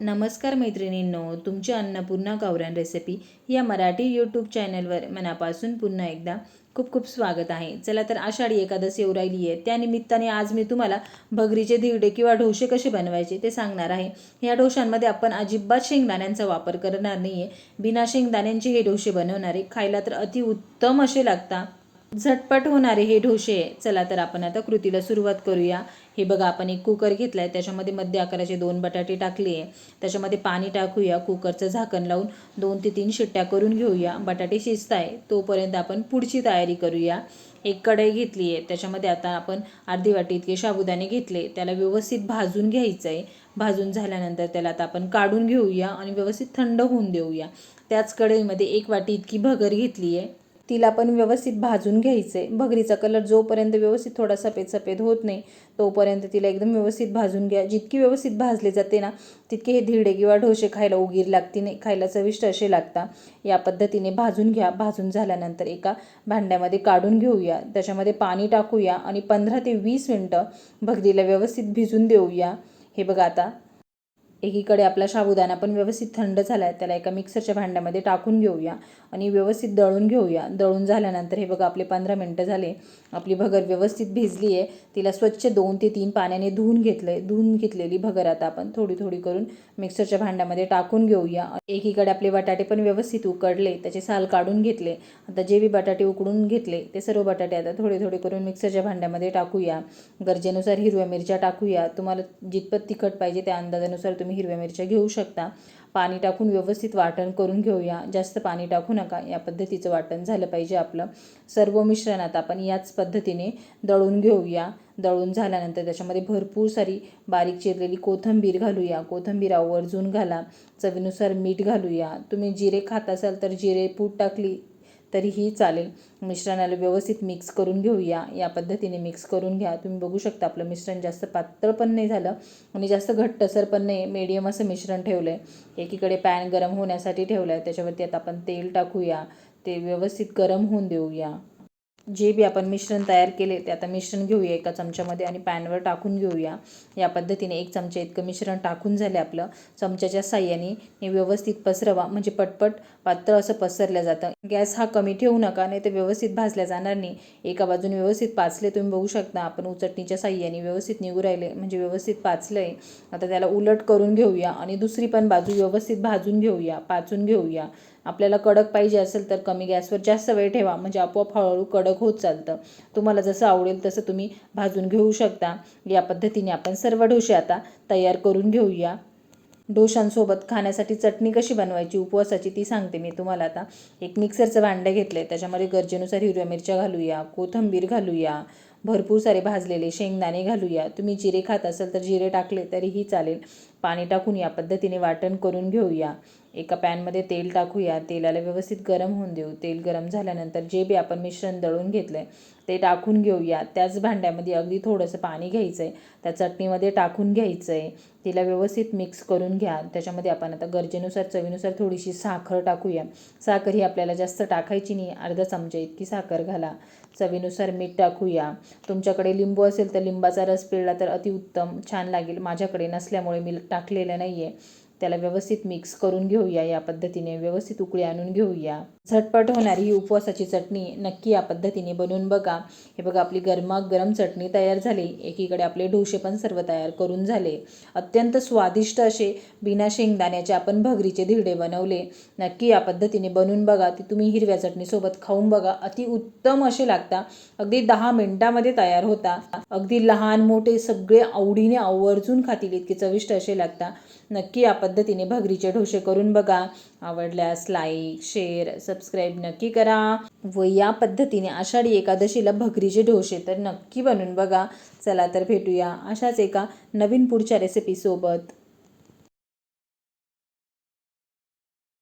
नमस्कार मैत्रिणींनो तुमची अन्नपूर्णा गावरान रेसिपी या मराठी यूट्यूब चॅनलवर मनापासून पुन्हा एकदा खूप खूप स्वागत आहे. चला तर आषाढी एकादशी येऊ राहिली आहे त्यानिमित्ताने आज मी तुम्हाला भगरीचे धिरडे किंवा ढोसे कसे बनवायचे ते सांगणार आहे. ह्या ढोशांमध्ये आपण अजिबात शेंगदाण्यांचा वापर करणार नाही आहे बिना शेंगदाण्यांचे हे ढोसे बनवणारे खायला तर अतिउत्तम असे लागतात झटपट होणारे हे ढोसे चला तर आपण आता कृतीला सुरुवात करूया. हे बघा आपण एक कुकर घेतला आहे त्याच्यामध्ये मध्य आकाराचे दोन बटाटे टाकले आहे. त्याच्यामध्ये पाणी टाकूया कुकरचं झाकण लावून दोन ते तीन शिट्ट्या करून घेऊया. बटाटे शिजत आहे तोपर्यंत आपण पुढची तयारी करूया. एक कढई घेतली आहे त्याच्यामध्ये आता आपण अर्धी वाटी इतके साबुदाणे घेतले. त्याला व्यवस्थित भाजून घ्यायचं आहे भाजून झाल्यानंतर त्याला आता आपण काढून घेऊया आणि व्यवस्थित थंड होऊन देऊया. त्याच कढईमध्ये एक वाटी इतकी भगर घेतली आहे. तिला पण व्यवस्थित भाजून घ्यायचं. आहे भगरीचा कलर जोपर्यंत व्यवस्थित थोडा सफेद सफेद होत नाही तोपर्यंत तिला एकदम व्यवस्थित भाजून घ्या. जितकी व्यवस्थित भाजले जाते ना तितके हे धिरडे किंवा ढोसे खायला उगीर लागते नाही खायला चविष्ट असे लागता. या पद्धतीने भाजून घ्या. भाजून झाल्यानंतर एका भांड्यामध्ये काढून घेऊया. त्याच्यामध्ये पाणी टाकूया आणि पंधरा ते वीस मिनटं भगरीला व्यवस्थित भिजून देऊया. हे बघा आता. एकीकडे आपला साबुदाणा पण व्यवस्थित थंड झाला आहे त्याला एका मिक्सरच्या भांड्यामध्ये टाकून घेऊया आणि व्यवस्थित दळून घेऊया. दळून झाल्यानंतर हे बघा आपले पंधरा मिनटं झाले. आपली भगर व्यवस्थित भिजली आहे तिला स्वच्छ दोन ते तीन पाण्याने धुवून घेतलं आहे धुवून घेतलेली भगर आता आपण थोडी थोडी करून मिक्सरच्या भांड्यामध्ये टाकून घेऊया. एकीकडे आपले बटाटे पण व्यवस्थित उकडले त्याचे साल काढून घेतले. आता जे बी बटाटे उकडून घेतले ते सर्व बटाटे आता थोडे थोडे करून मिक्सरच्या भांड्यामध्ये टाकूया. गरजेनुसार हिरव्या मिरच्या टाकूया. तुम्हाला जितपत तिखट पाहिजे त्या अंदाजानुसार तुम्ही तुम्ही हिरव्या मिरच्या घेऊ शकता. पाणी टाकून व्यवस्थित वाटण करून घेऊया. जास्त पाणी टाकू नका. या पद्धतीचं वाटण झालं पाहिजे आपलं. सर्व मिश्रणात आपण याच पद्धतीने दळून घेऊया. दळून झाल्यानंतर त्याच्यामध्ये भरपूर सारी बारीक चिरलेली कोथिंबीर घालूया. कोथिंबीर आवर्जून घाला. चवीनुसार मीठ घालूया. तुम्ही जिरे खात असाल तर जिरे पूड टाकली तरीही चालेल. मिश्रणाला व्यवस्थित मिक्स करून घेऊया. या पद्धतीने मिक्स करून घ्या. तुम्ही बघू शकता आपलं मिश्रण जास्त पातळ पण नाही झालं आणि जास्त घट्टसर पण नाही. मीडियम असं मिश्रण ठेवलं आहे एकीकडे पॅन गरम होण्यासाठी ठेवलं आहे त्याच्यावरती आता आपण तेल टाकूया. ते व्यवस्थित गरम होऊन देऊया. जे बी आपण मिश्रण तयार केले ते आता मिश्रण घेऊया एका चमच्यामध्ये आणि पॅनवर टाकून घेऊया. या पद्धतीने एक चमचा इतकं मिश्रण टाकून झालं आपलं. चमच्याच्या साह्याने हे व्यवस्थित पसरवा. म्हणजे पटपट पात्र असं पसरलं जातं. गॅस हा कमी ठेवू नका नाही तर व्यवस्थित भाजल्या जाणार नाही. एका बाजूने व्यवस्थित पाचले तुम्ही बघू शकता. आपण उचटणीच्या साह्याने व्यवस्थित निघू राहिले. म्हणजे व्यवस्थित पाचलं आहे आता त्याला उलट करून घेऊया आणि दुसरी पण बाजू व्यवस्थित भाजून घेऊया पाचून घेऊया. आपल्याला कडक पाहिजे असेल तर कमी गॅसवर जास्त वेळ ठेवा. म्हणजे आपोआप हळूहळू कडक होत चालतं. तुम्हाला जसं आवडेल तसं तुम्ही भाजून घेऊ शकता. या पद्धतीने आपण सर्व डोसे आता तयार करून घेऊया. डोशांसोबत खाण्यासाठी चटणी कशी बनवायची उपवासाची ती सांगते मी तुम्हाला आता. एक मिक्सरचं भांडं घेतलं आहे त्याच्यामध्ये गरजेनुसार हिरव्या मिरच्या घालूया कोथिंबीर घालूया भरपूर सारे भाजलेले शेंगदाणे घालूया. तुम्ही जिरे खात असाल तर जिरे टाकले तरीही चालेल. पाणी टाकून या पद्धतीने वाटण करून घेऊया. एका पॅनमध्ये तेल टाकूया. तेलाला व्यवस्थित गरम होऊन देऊ. तेल गरम झाल्यानंतर जे बी आपण मिश्रण दळून घेतलं आहे ते टाकून घेऊया. त्याच भांड्यामध्ये अगदी थोडंसं पाणी घ्यायचं आहे त्या चटणीमध्ये टाकून घ्यायचं आहे तिला व्यवस्थित मिक्स करून घ्या. त्याच्यामध्ये आपण आता गरजेनुसार चवीनुसार थोडीशी साखर टाकूया. साखर ही आपल्याला जास्त टाकायची नाही. अर्धा चमचा इतकी साखर घाला. चवीनुसार मीठ टाकूया. तुमच्याकडे लिंबू असेल तर लिंबाचा रस पिळला तर अतिउत्तम छान लागेल. माझ्याकडे नसल्यामुळे मी टाकलेलं नाही आहे त्याला व्यवस्थित मिक्स करून घेऊया या पद्धतीने. व्यवस्थित उकळी आणून घेऊया. झटपट होणारी ही उपवासाची चटणी नक्की या पद्धतीने बनवून बघा. हे बघा आपली गरमागरम चटणी तयार झाली. एकीकडे आपले डोसे पण सर्व तयार करून झाले. अत्यंत स्वादिष्ट असे बिना शेंगदाण्याचे आपण भगरीचे धिरडे बनवले. नक्की या पद्धतीने बनवून बघा. ती तुम्ही हिरव्या चटणीसोबत खाऊन बघा. अति उत्तम असे लागता. अगदी दहा मिनिटामध्ये तयार होता. अगदी लहान मोठे सगळे आवडीने आवर्जून खातील इतके चविष्ट असे लागता. नक्की या पद्धतीने भगरीचे ढोसे करून बघा. आवडल्यास लाईक शेअर सबस्क्राईब नक्की करा व या पद्धतीने आषाढी एकादशीला भगरीचे ढोसे तर नक्की बनवून बघा. चला तर भेटूया अशाच एका नवीन पुढच्या रेसिपीसोबत